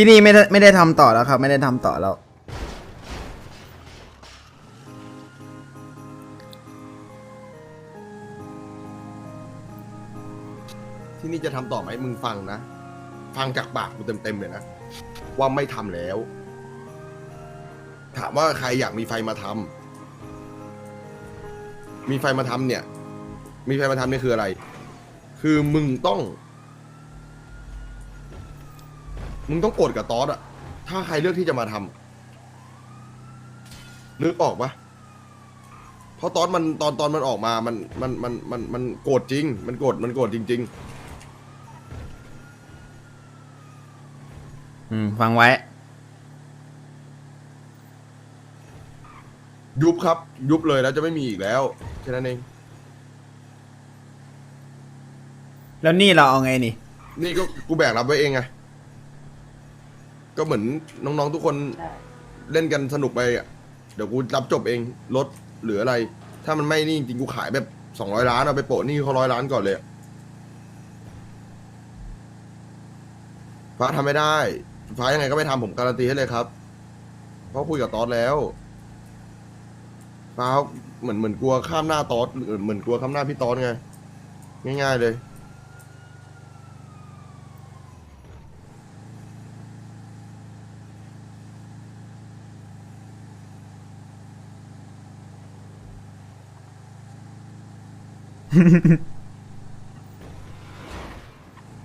ที่นี่ไม่ได้ไม่ได้ทำต่อแล้วครับ ไม่ได้ทำต่อแล้ว ที่นี่จะทำต่อไหมมึงฟังนะ ฟังจากปากกูเต็มๆเลยนะ ว่าไม่ทำแล้ว ถามว่าใครอยากมีไฟมาทำมีไฟมาทำเนี่ย มีไฟมาทำเนี่ยคืออะไร คือมึงต้อง มึงต้องโกรธกับตอสอะถ้าใครเลือกที่จะมาทำนึกออกปะเพราะตอนมันตอนตอนมันออกมา มันมันมันมันมันโกรธจริง มันโกรธมันโกรธจริงๆอืมฟังไว้ยุบครับ ยุบเลยแล้วจะไม่มีอีกแล้วแค่นั้นเอง แล้วนี่เราเอาไงนี่ นี่ก็กูแบกรับไว้เองไง ก็เหมือนน้องๆทุกคนเล่นกันสนุกไปอะเดี๋ยวกูรับจบเองรถหรืออะไร ถ้ามันไม่นี่จริงๆกูขายแบบสองร้อยล้านเอาไปโปะหนี่เขาร้อยล้านก่อนเลยอะฟ้าทำไม่ได้ฟ้ายังไงก็ไม่ทำผมการันตีให้เลยครับ เพราะคุยกับตอสแล้วฟ้าเหมือนเหมือนกลัวข้ามหน้าตอสหรือเหมือนกลัวข้ามหน้าพี่ตอสไงง่าย ๆเลย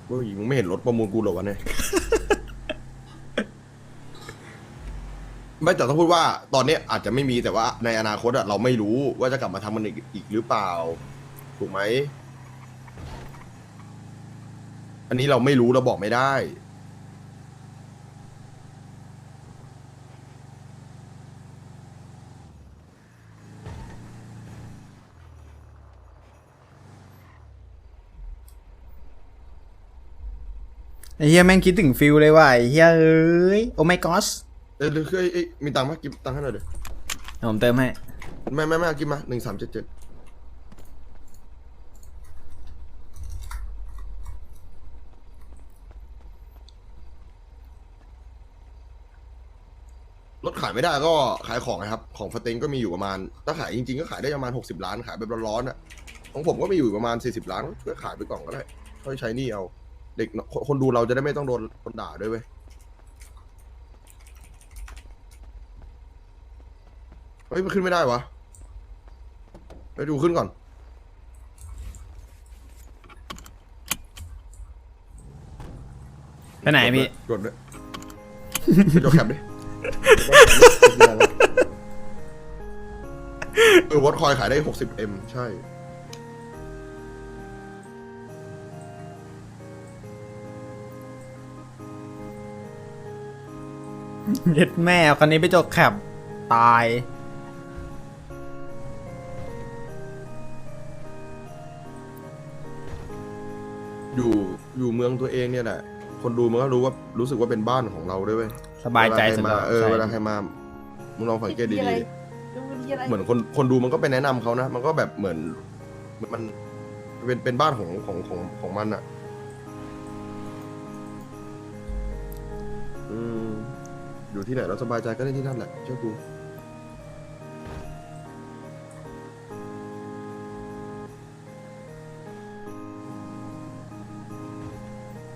เฮ้ยมึงไม่เห็นรถประมูลกูเหรอวะเนี่ย ไม่แต่ต้องพูดว่า ตอนนี้อาจจะไม่มีแต่ว่าในอนาคตอะเราไม่รู้ว่าจะกลับมาทำมันอีกอีกหรือเปล่า ถูกไหม อันนี้เราไม่รู้เราบอกไม่ได้ ไอ้เฮียแม่งคิดถึงฟิลเลยว่ะไอ้เฮียเอ้ยโอ้ไม่กอสเออหรือคือไอ้ไอ้มีตังค์ไหมกิบตังค์ให้หน่อยเดี๋ยวผมเติมให้ไม่ไม่ไม่เอากิบมาหนึ่งสามเจ็ดเจ็ดรถขายไม่ได้ก็ขายของนะครับ ของฟเต็งก็มีอยู่ประมาณ ถ้าขายจริงๆก็ขายได้ประมาณหกสิบล้านขายแบบร้อนๆอะของผมก็มีอยู่ประมาณสี่สิบล้านก็ขายไปก่อนก็ได้ค่อยใช้หนี่เอา เด็กคนคนดูเราจะได้ไม่ต้องโดนคนด่าด้วยเว้ยเฮ้ยมันขึ้นไม่ได้วะไปดูขึ้นก่อน ไปไหนพี่กดด้วยไปจดแคปดิเออวอตคอยขายได้ 60M ใช่ เย็ดแม่เอาคันนี้ไปจกแคปตาย อยู่อยู่เมืองตัวเองเนี่ยแหละ คนดูมันก็รู้ว่ารู้สึกว่าเป็นบ้านของเราด้วยเว้ยสบายใจเวลใครสำหมารับเออใช่เวลาใครมามึงลองสังเกตมีดีอะไรๆดูดีอะไรเหมือนคนคนดูมันก็ไปแนะนำเขานะ มันก็แบบเหมือนเหมือนมันเป็นเป็นบ้านของของของของมันอะ อยู่ที่ไหนเราสบายใจก็เล่นที่นั่นแหละเชื่อกู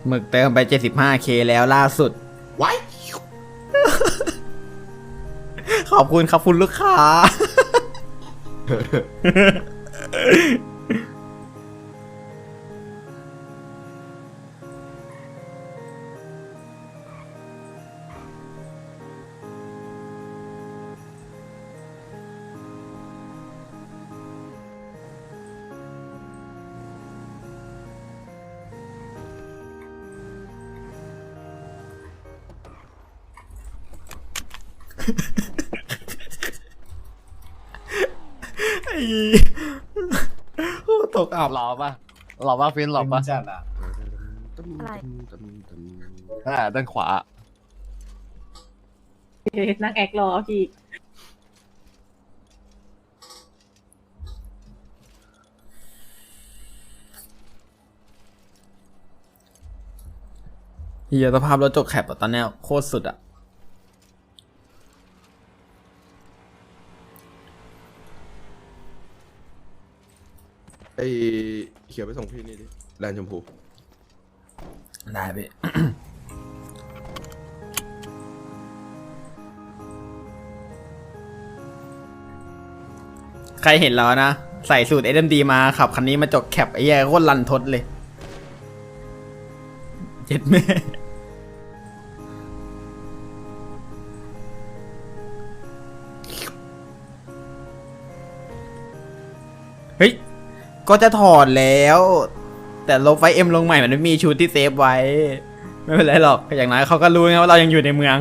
หมึกเติมไป 75k แล้วล่าสุด ไว้ ขอบคุณครับคุณลูกค้า ไอ้โอ้ตกอับหล่อปะหล่อปะฟินหล่อปะอะไร อ่าด้านขวา นั่งแอกรอพี่ เฮียสภาพรถจกแคปอะตอนเนี้ยโคตรสุดอะ ไอ้เขียวไปส่งพี่นี่ดิแลนด์ชมพู ได้พี่ ใครเห็นแล้วนะ ใส่สูตร SMD มาขับคันนี้มาจกแคปไอ้เหี้ยโคตรลันทดเลย เจ็ดแม่ เฮ้ย ก็จะถอดแล้ว แต่ลบไฟเอ็มลงใหม่มันไม่มีชุดที่เซฟไว้ ไม่เป็นไรหรอกอย่างน้อยเขาก็รู้ไงว่าเรายังอยู่ในเมือง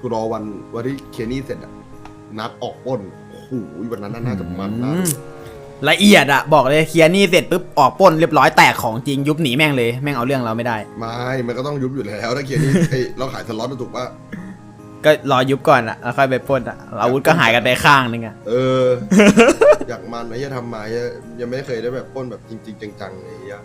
กูรอวันวันที่เคนี่เสร็จอะนัดออกปล้นโอ้โหวันนั้นน่าจะมันนะอืม ละเอียดอะบอกเลยเคลียร์หนี่เสร็จปุ๊บออกปล้นเรียบร้อยแตกของจริงยุบหนีแม่งเลยแม่งเอาเรื่องเราไม่ได้ ไม่มันก็ต้องยุบอยู่แล้วถ้าเคนี่ ไอ้เราขายสล็อตมันถูกปะก็รอยุบก่อนอะแล้วค่อยไปปล้นอะอาวุธก็หายกันไปข้างนึงอะเออ อยากมันไอ้เหี้ยทำมาเหี้ยยังไม่เคยได้แบบปล้นแบบจริง ๆ จังๆไอ้เหี้ย